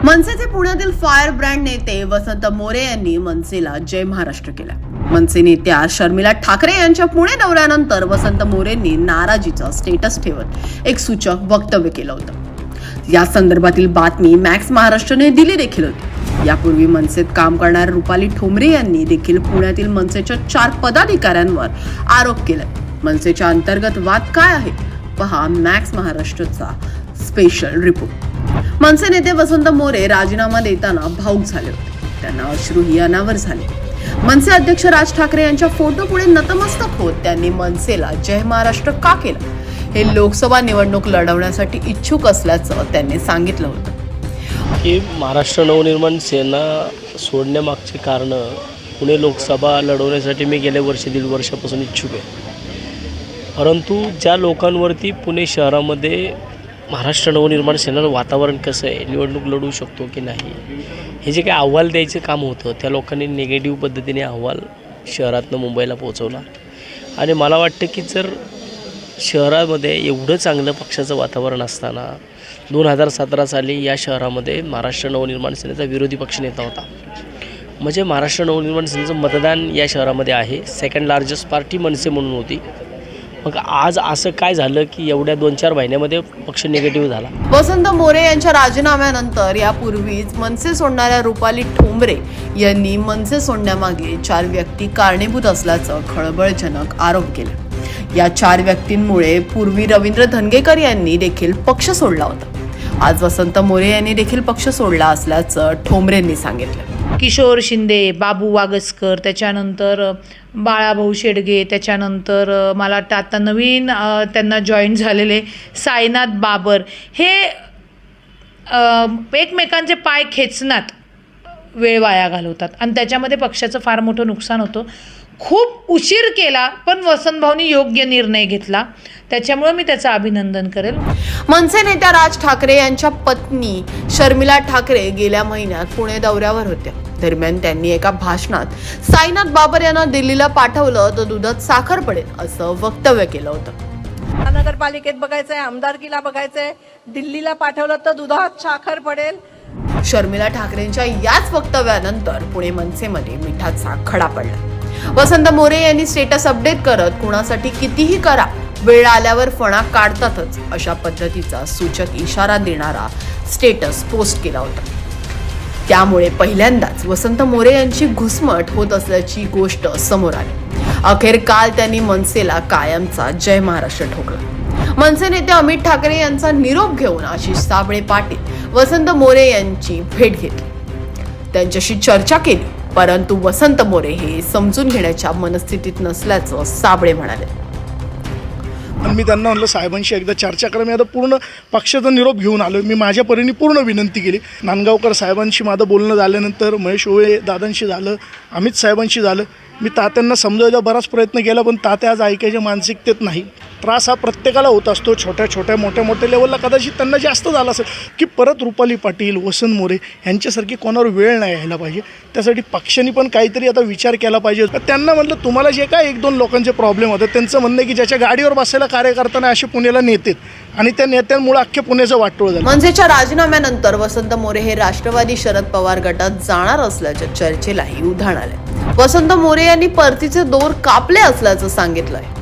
मनसेचे पुण्यातील fire brand नेते वसंत मोरे यांनी मनसेला जय महाराष्ट्र केला. मनसे नेत्या शर्मिला ठाकरे यांच्या पुणे दौऱ्यानंतर वसंत मोरेंनी नाराजीचा स्टेटस ठेवत एक सूचक वक्तव्य केलं होतं. या संदर्भातील बातमी मॅक्स महाराष्ट्रने दिली देखील होती. यापूर्वी मनसेत काम करणाऱ्या रुपाली ठोंबरे यांनी देखील पुण्यातील मनसेच्या चार पदाधिकाऱ्यांवर आरोप केला मनसेच्या अंतर्गत वाद काय आहे पहा मॅक्स महाराष्ट्रचा स्पेशल रिपोर्ट मनसे नेते वसंत मोरे राजीनामा देताना भाऊक झाले होते. त्यांना अश्रूही अनावर झाले. मनसे अध्यक्ष राज ठाकरे यांच्या फोटो पुढे नतमस्तक होत त्यांनी मनसेला जय महाराष्ट्र का केलं? हे लोकसभा निवडणूक लढवण्यासाठी इच्छुक असल्याचं त्यांनी सांगितलं होतं. की महाराष्ट्र नवनिर्माण सेना सोडण्यामागचे कारणं पुणे लोकसभा लढवण्यासाठी मी गेल्या वर्षी दीड वर्षापासून इच्छुक आहे. परंतु ज्या लोकांवरती पुणे शहरामध्ये महाराष्ट्र नवनिर्माण सेनेनं वातावरण कसं आहे? निवडणूक लढवू शकतो की नाही? हे जे काही अहवाल द्यायचं काम होतं त्या लोकांनी निगेटिव्ह पद्धतीने अहवाल शहरातनं मुंबईला पोहोचवला. आणि मला वाटतं की जर शहरामध्ये एवढं चांगलं पक्षाचं वातावरण असताना दोन हजार सतरा साली या शहरामध्ये महाराष्ट्र नवनिर्माण सेनेचा विरोधी पक्ष नेता होता. म्हणजे महाराष्ट्र नवनिर्माण सेनेचं मतदान या शहरामध्ये आहे. सेकंड लार्जेस्ट पार्टी मनसे म्हणून होती. मग आज असं काय झालं की एवढ्या दोन चार महिन्यामध्ये पक्ष निगेटिव्ह झाला? वसंत मोरे यांच्या राजीनाम्यानंतर यापूर्वीच मनसे सोडणाऱ्या रुपाली ठोंबरे यांनी मनसे सोडण्यामागे चार व्यक्ती कारणीभूत असल्याचं खळबळजनक आरोप केला. या चार व्यक्तींमुळे पूर्वी रवींद्र धनगेकर यांनी देखील पक्ष सोडला होता. आज वसंत मोरे यांनी देखील पक्ष सोडला असल्याचं ठोंबरेंनी सांगितलं. किशोर शिंदे बाबू वागसकर त्याच्यानंतर बाळाभाऊ शेडगे त्याच्यानंतर मला वाटतं आता नवीन त्यांना जॉईन झालेले साईनाथ बाबर हे एकमेकांचे पाय खेचण्यात वेळ वाया घालवतात. आणि त्याच्यामध्ये पक्षाचं फार मोठं नुकसान होतं. खूप उशीर केला पण वसंतभाऊनी योग्य निर्णय घेतला. त्याच्यामुळं मी त्याचं अभिनंदन करेल. मनसे नेत्या राज ठाकरे यांच्या पत्नी शर्मिला ठाकरे गेल्या महिन्यात पुणे दौऱ्यावर होत्या. दरम्यान त्यांनी एका भाषणात साईनाथ बाबर यांना दिल्लीला पाठवलं तर दुधात साखर पडेल असं वक्तव्य केलं होतं. महानगरपालिकेत बघायचंय आमदारकीला बघायचंय दिल्लीला पाठवलं तर दुधात साखर पडेल. शर्मिला ठाकरेंच्या याच वक्तव्यानंतर पुणे मनसेमध्ये मिठाचा खडा पडला. वसंत मोरे यांनी स्टेटस अपडेट करत कुणासाठी कितीही करा वेळ आल्यावर फणा काढतातच अशा पद्धतीचा सूचक इशारा देणारा स्टेटस पोस्ट केला होता. त्यामुळे पहिल्यांदाच वसंत मोरे यांची घुसमट होत असल्याची गोष्ट समोर आली. अखेर काल त्यांनी मनसेला कायमचा जय महाराष्ट्र ठोकला. मनसे नेते अमित ठाकरे यांचा निरोप घेऊन आशिष साबळे पाटील वसंत मोरे यांची भेट घेतली. त्यांच्याशी चर्चा केली. परंतु वसंत मोरे हे समजून घेण्याच्या मनस्थितीत नसल्याचं साबळे म्हणाले. मी त्यांना म्हणलं साहेबांशी एकदा चर्चा करा. मी आता पूर्ण पक्षाचा निरोप घेऊन आलो मी माझ्या परीने पूर्ण विनंती केली. नांदगावकर साहेबांशी माझं बोलणं झाल्यानंतर महेश ओळे दादांशी झालं अमित साहेबांशी झालं. मी तात्यांना समजायचा बराच प्रयत्न केला पण तात्या आज ऐकायच्या मानसिकतेत नाही. त्रास हा प्रत्येकाला होत असतो. छोट्या छोट्या मोठ्या मोठ्या लेवलला कदाचित त्यांना जास्त झाला असेल की परत रुपाली पाटील वसंत मोरे यांच्यासारखी कोणावर वेळ नाही यायला पाहिजे. त्यासाठी पक्षांनी पण काहीतरी आता विचार केला पाहिजे. त्यांना म्हटलं तुम्हाला जे काय एक दोन लोकांचे प्रॉब्लेम होतात त्यांचं म्हणणं आहे की ज्याच्या गाडीवर बसायला कार्यकर्त्यांना असे पुण्याला नेतेत आणि त्या नेत्यांमुळे अख्ख्या पुण्याचं वाटोळ झालं. मनसेच्या राजीनाम्यानंतर वसंत मोरे हे राष्ट्रवादी शरद पवार गटात जाणार असल्याच्या चर्चेलाही उधाण आले वसंत मोरे यांनी परतीचे दोर कापले असल्याचं सांगितलंय.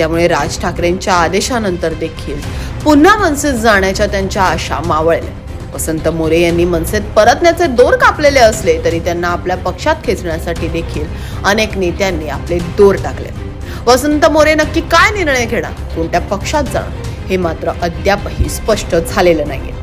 त्यामुळे राज ठाकरेंच्या आदेशानंतर देखील पुन्हा मनसेत जाण्याच्या त्यांच्या आशा मावळल्या. वसंत मोरे यांनी मनसेत परतण्याचे दोर कापलेले असले तरी त्यांना आपल्या पक्षात खेचण्यासाठी देखील अनेक नेत्यांनी आपले दोर टाकले. वसंत मोरे नक्की काय निर्णय घेणार? कोणत्या पक्षात जाणार? हे मात्र अद्यापही स्पष्ट झालेलं नाहीये.